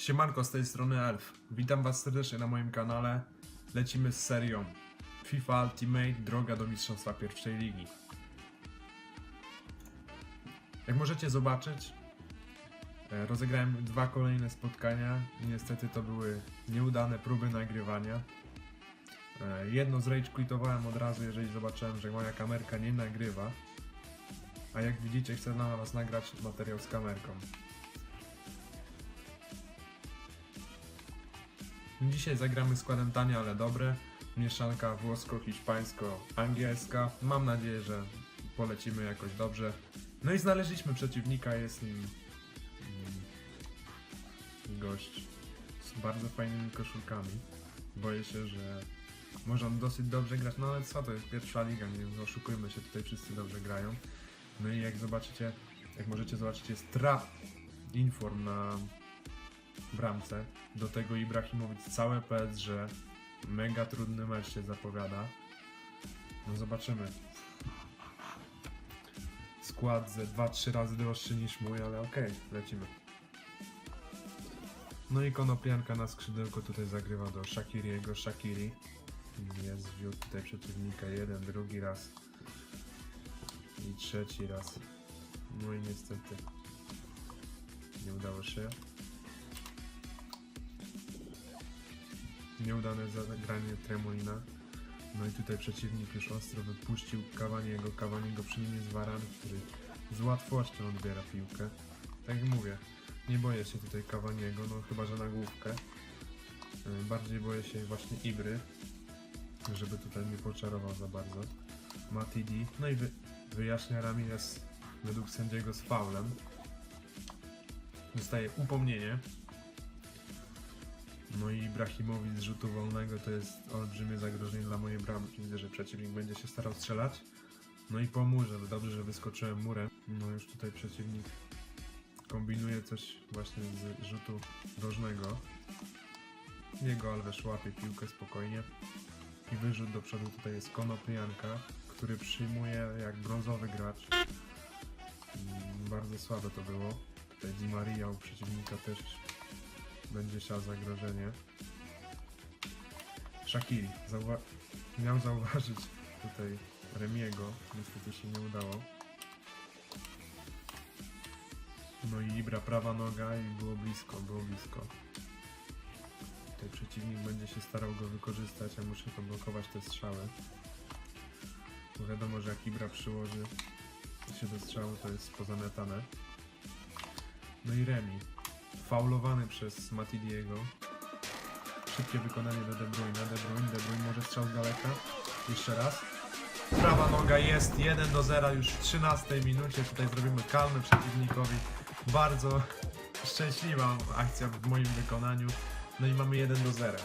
Siemanko, z tej strony Elf. Witam was serdecznie na moim kanale. Lecimy z serią FIFA Ultimate Droga do Mistrzostwa Pierwszej Ligi. Jak możecie zobaczyć, e, rozegrałem dwa kolejne spotkania. Niestety to były nieudane próby nagrywania. E, Jedno z rage quitowałem od razu, jeżeli zobaczyłem, że moja kamerka nie nagrywa. A jak widzicie, chcę dla was nagrać materiał z kamerką. Dzisiaj zagramy składem tanie, ale dobre. Mieszanka włosko-hiszpańsko-angielska. Mam nadzieję, że polecimy jakoś dobrze. No i znaleźliśmy przeciwnika, jest nim gość z bardzo fajnymi koszulkami. Boję się, że może on dosyć dobrze grać, no ale co to jest pierwsza liga, nie oszukujmy się, tutaj wszyscy dobrze grają. No i jak zobaczycie, jak możecie zobaczyć, jest trap inform na bramce. Do tego Ibrahimowicz całe PSG. Mega trudny mecz się zapowiada. No zobaczymy. Skład ze 2-3 razy droższy niż mój, ale okej, lecimy. No i Konopianka na skrzydełko tutaj zagrywa do Shakiriego. Shakiri jest zwiódł tutaj przeciwnika jeden, drugi raz i trzeci raz. No i niestety nie udało się. Nieudane zagranie Tremolina. No i tutaj przeciwnik już ostro wypuścił Cavaniego. Cavaniego przyjmie z Varan, który z łatwością odbiera piłkę. Tak jak mówię, nie boję się tutaj Cavaniego, no chyba że na główkę. Yy, Bardziej boję się właśnie Ibry, żeby tutaj nie poczarował za bardzo. Matidi, no i wy, wyjaśnia Ramirez według sędziego z faulem. Dostaje upomnienie. No i Ibrahimowicz z rzutu wolnego to jest olbrzymie zagrożenie dla mojej bramki. Widzę, że przeciwnik będzie się starał strzelać. No i po murze, no dobrze, że wyskoczyłem murem. No już tutaj przeciwnik kombinuje coś właśnie z rzutu rożnego. Jego Alves łapie piłkę spokojnie. I wyrzut do przodu tutaj jest Konoplyanka, który przyjmuje jak brązowy gracz. Mm, Bardzo słabe to było. Tutaj Di Maria u przeciwnika też będzie siał zagrożenie. Shakiri zauwa- miał zauważyć tutaj Remiego, niestety się nie udało. No i Ibra prawa noga i było blisko, było blisko. Tutaj przeciwnik będzie się starał go wykorzystać, a muszę to blokować te strzały. Bo wiadomo, że jak Ibra przyłoży się do strzału, to jest pozamiatane. No i Remi. Faulowany przez Matidiego. Szybkie wykonanie do De Bruyne. De Bruyne, De Bruyne może strzał z daleka. Jeszcze raz. Prawa noga jest 1 do 0 już w 13 minucie. Tutaj zrobimy kalmy przeciwnikowi. Bardzo szczęśliwa akcja w moim wykonaniu. No i mamy 1 do 0.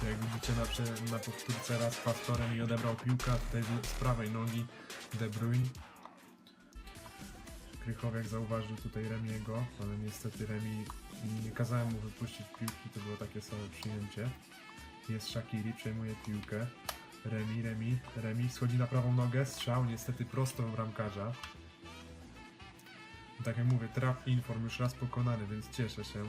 Tu Jak widzicie na, na powtórce raz pastorem i odebrał piłkę, tutaj z prawej nogi De Bruyne. Krychowiak zauważył tutaj Remiego, ale niestety Remi nie kazałem mu wypuścić piłki, to było takie same przyjęcie. Jest Shakiri, przejmuje piłkę. Remi, Remi, Remi schodzi na prawą nogę, strzał niestety prosto w bramkarza. Tak jak mówię, trap inform już raz pokonany, więc cieszę się.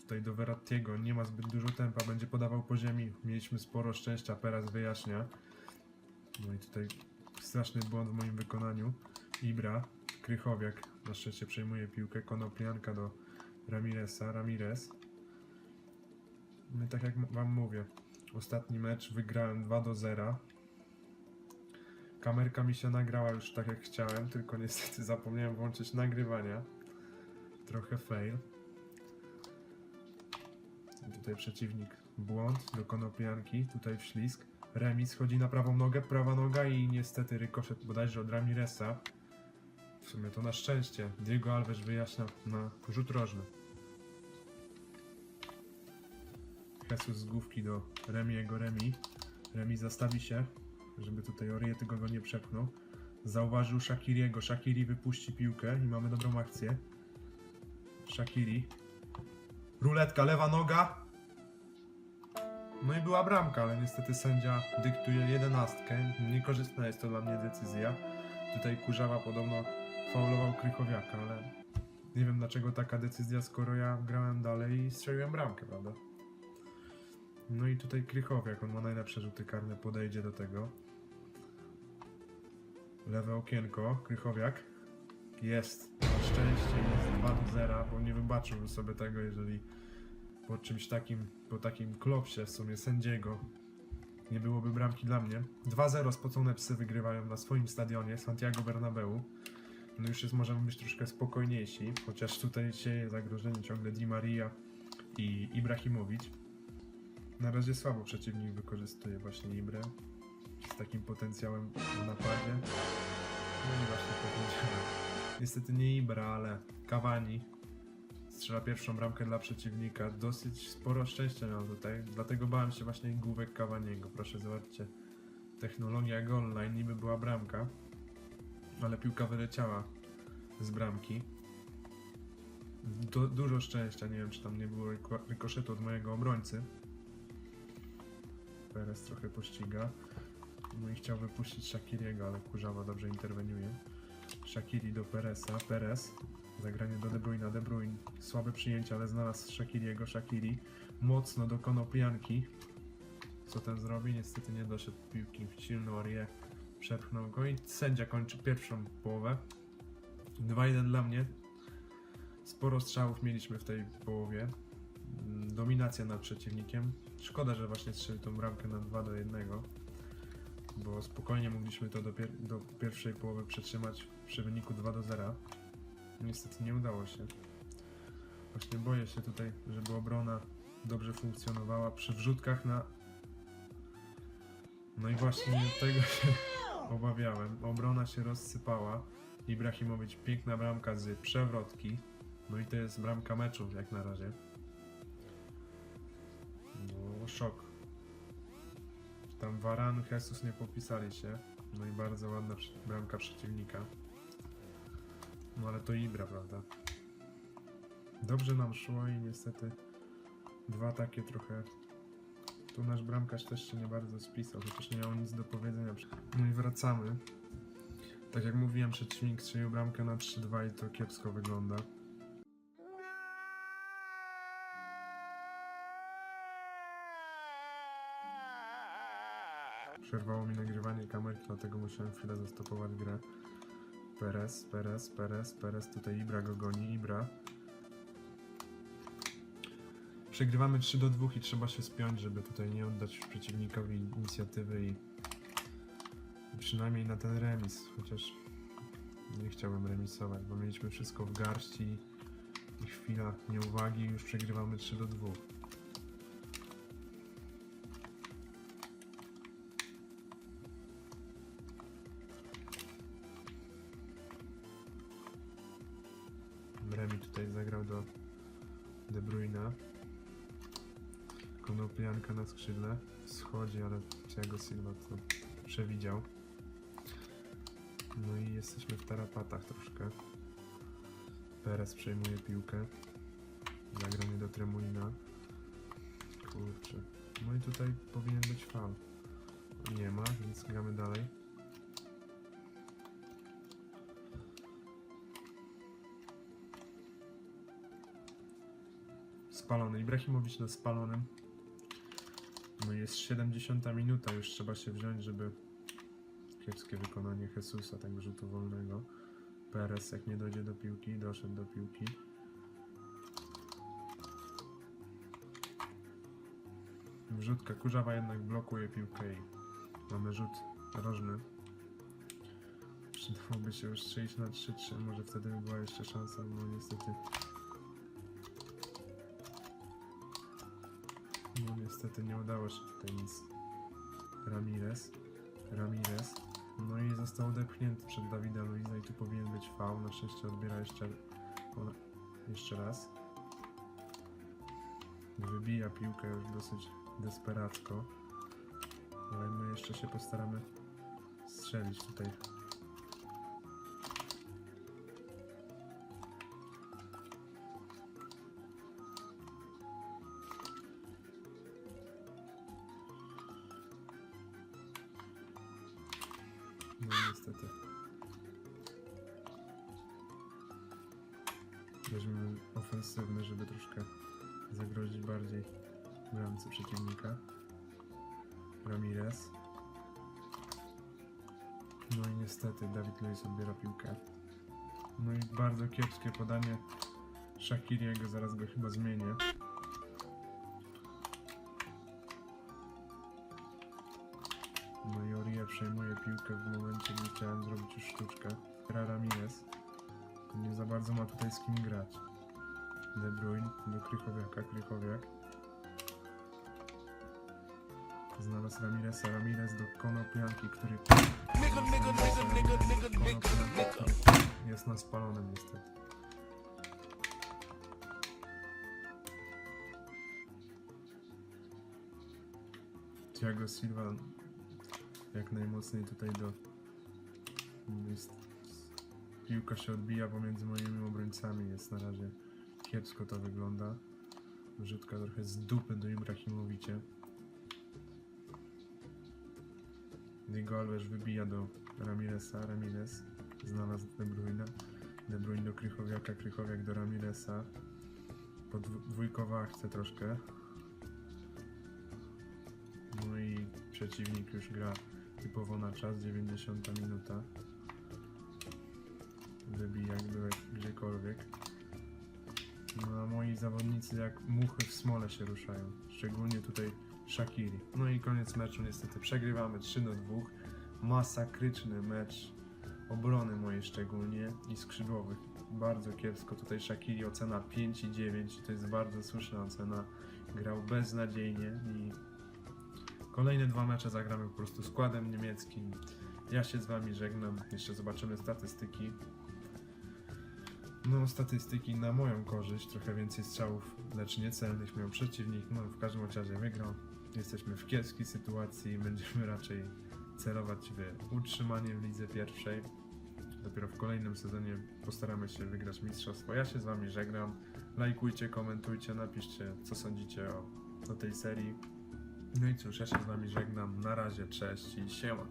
Tutaj do Verrattiego nie ma zbyt dużo tempa, będzie podawał po ziemi. Mieliśmy sporo szczęścia, Peraz wyjaśnia. No i tutaj straszny błąd w moim wykonaniu. Ibra, Krychowiak na szczęście przejmuje piłkę. Konoplianka do Ramireza. Ramirez. No i tak jak wam mówię, ostatni mecz wygrałem 2 do 0. Kamerka mi się nagrała już tak jak chciałem, tylko niestety zapomniałem włączyć nagrywania. Trochę fail. I tutaj przeciwnik błąd do konopianki, tutaj wślizg. Remis chodzi na prawą nogę, prawa noga i niestety rykoszet bodajże od Ramiresa. W sumie to na szczęście. Diego Alves wyjaśnia na rzut rożny. Jesus z główki do Remiego Remi. Remi zastawi się, żeby tutaj Oriety go nie przepchnął. Zauważył Shakiriego. Shakiri wypuści piłkę i mamy dobrą akcję. Shakiri. Ruletka, lewa noga. No i była bramka, ale niestety sędzia dyktuje jedenastkę. Niekorzystna jest to dla mnie decyzja. Tutaj Kurzawa podobno faulował Krychowiaka, ale nie wiem dlaczego taka decyzja, skoro ja grałem dalej i strzeliłem bramkę, prawda? No i tutaj Krychowiak, on ma najlepsze rzuty karne, podejdzie do tego. Lewe okienko, Krychowiak. Jest. Na szczęście jest 2 do 0, bo nie wybaczyłbym sobie tego, jeżeli po czymś takim, po takim klopsie w sumie sędziego nie byłoby bramki dla mnie. 2-0 spocone psy wygrywają na swoim stadionie, Santiago Bernabeu. No już jest, możemy być troszkę spokojniejsi, chociaż tutaj sieje zagrożenie ciągle Di Maria i Ibrahimowicz. Na razie słabo przeciwnik wykorzystuje właśnie Ibrę z takim potencjałem w napadzie. No i właśnie powiedziałem. Niestety nie Ibra, ale Cavani strzela pierwszą bramkę dla przeciwnika. Dosyć sporo szczęścia miał tutaj, dlatego bałem się właśnie główek Cavaniego. Proszę zobaczcie, technologia goal niby była bramka, ale piłka wyleciała z bramki. Du- dużo szczęścia, nie wiem czy tam nie było ryko- rykoszetu od mojego obrońcy. Perez trochę pościga. No i chciał wypuścić Shakiriego, ale Kurzawa dobrze interweniuje. Shakiri do Peresa, Perez. Zagranie do De Bruyne, De Bruyne. Słabe przyjęcie, ale znalazł Shakiriego, Shakiri. Mocno do konopianki. Co ten zrobi? Niestety nie doszedł piłki. Silny Aurier przepchnął go i sędzia kończy pierwszą połowę. 2-1 dla mnie. Sporo strzałów mieliśmy w tej połowie. Dominacja nad przeciwnikiem. Szkoda, że właśnie strzelił tą bramkę na 2 do 1, bo spokojnie mogliśmy to do, pier- do pierwszej połowy przetrzymać przy wyniku 2 do 0. Niestety nie udało się. Właśnie boję się tutaj, żeby obrona dobrze funkcjonowała przy wrzutkach na. No i właśnie tego się obawiałem. Obrona się rozsypała. Ibrahimowicz, piękna bramka z przewrotki. No i to jest bramka meczu, jak na razie. No, szok. Tam Varan, Jesus nie popisali się. No i bardzo ładna bramka przeciwnika. No ale to Ibra, prawda? Dobrze nam szło i niestety dwa takie trochę. Tu nasz bramkarz też się nie bardzo spisał, chociaż nie miał nic do powiedzenia. No i wracamy. Tak jak mówiłem, przeciwnik strzelił bramkę na 3-2 i to kiepsko wygląda. Przerwało mi nagrywanie kamerki, dlatego musiałem chwilę zastopować grę. Perez, Perez, Perez, Perez, tutaj Ibra go goni, Ibra. Przegrywamy 3 do 2 i trzeba się spiąć, żeby tutaj nie oddać przeciwnikowi inicjatywy i przynajmniej na ten remis, chociaż nie chciałbym remisować, bo mieliśmy wszystko w garści i chwila nieuwagi już przegrywamy 3 do 2. Remi tutaj zagrał do De Bruyna. Konoplianka na skrzydle schodzi, ale Thiago Silva to przewidział. No i jesteśmy w tarapatach troszkę. Perez przejmuje piłkę. Zagranie do Tremulina. Kurczę. No i tutaj powinien być fal. Nie ma, więc gramy dalej. Spalony. Ibrahimowicz na spalonym. No jest 70 minuta, już trzeba się wziąć, żeby kiepskie wykonanie Jesusa, tego rzutu wolnego. Perez jak nie dojdzie do piłki, doszedł do piłki. Wrzutka Kurzawa jednak blokuje piłkę i mamy rzut rożny. Przydałoby się już strzelić na 3-3, może wtedy by była jeszcze szansa, no niestety. No niestety nie udało się tutaj nic. Ramirez. Ramirez. No i został odepchnięty przed Dawida Luiza i tu powinien być faul. Na szczęście odbiera jeszcze, jeszcze raz. Wybija piłkę już dosyć desperacko. Ale my jeszcze się postaramy strzelić tutaj. Niestety. Weźmy ofensywny, żeby troszkę zagrozić bardziej bramce przeciwnika. Ramirez. No i niestety Dawid Luiz odbiera piłkę. No i bardzo kiepskie podanie Shakiriego, zaraz go chyba zmienię. Przejmuje piłkę w momencie, gdy chciałem zrobić już sztuczkę. Gra Ramirez. Nie za bardzo ma tutaj z kim grać. De Bruyne do Krychowiaka, Krychowiak. Znalazł Ramireza, Ramirez do Konopianki, który... Jest na spalonym niestety. Thiago Silva jak najmocniej tutaj do... Jest... Piłka się odbija pomiędzy moimi obrońcami, jest na razie kiepsko to wygląda. Rzutka trochę z dupy do Ibrahimowicie. Diego Alves wybija do Ramiresa, Ramirez znalazł De Bruyne. De Bruyne do Krychowiaka, Krychowiak do Ramiresa. Podwójkowa akcja troszkę. No i przeciwnik już gra typowo na czas, 90 minuta. Wybija gdyby gdziekolwiek. No a moi zawodnicy jak muchy w smole się ruszają. Szczególnie tutaj Shakiri. No i koniec meczu niestety przegrywamy 3 do 2. Masakryczny mecz obrony mojej szczególnie i skrzydłowych. Bardzo kiepsko tutaj Shakiri ocena 5,9 to jest bardzo słuszna ocena. Grał beznadziejnie i kolejne dwa mecze zagramy po prostu składem niemieckim. Ja się z wami żegnam. Jeszcze zobaczymy statystyki. No, statystyki na moją korzyść. Trochę więcej strzałów, lecz niecelnych miał przeciwnik. No, w każdym razie wygrał. Jesteśmy w kiepskiej sytuacji. Będziemy raczej celować w utrzymanie w lidze pierwszej. Dopiero w kolejnym sezonie postaramy się wygrać mistrzostwo. Ja się z wami żegnam. Lajkujcie, komentujcie, napiszcie, co sądzicie o, o tej serii. No i cóż, ja się z wami żegnam. Na razie, cześć i siema.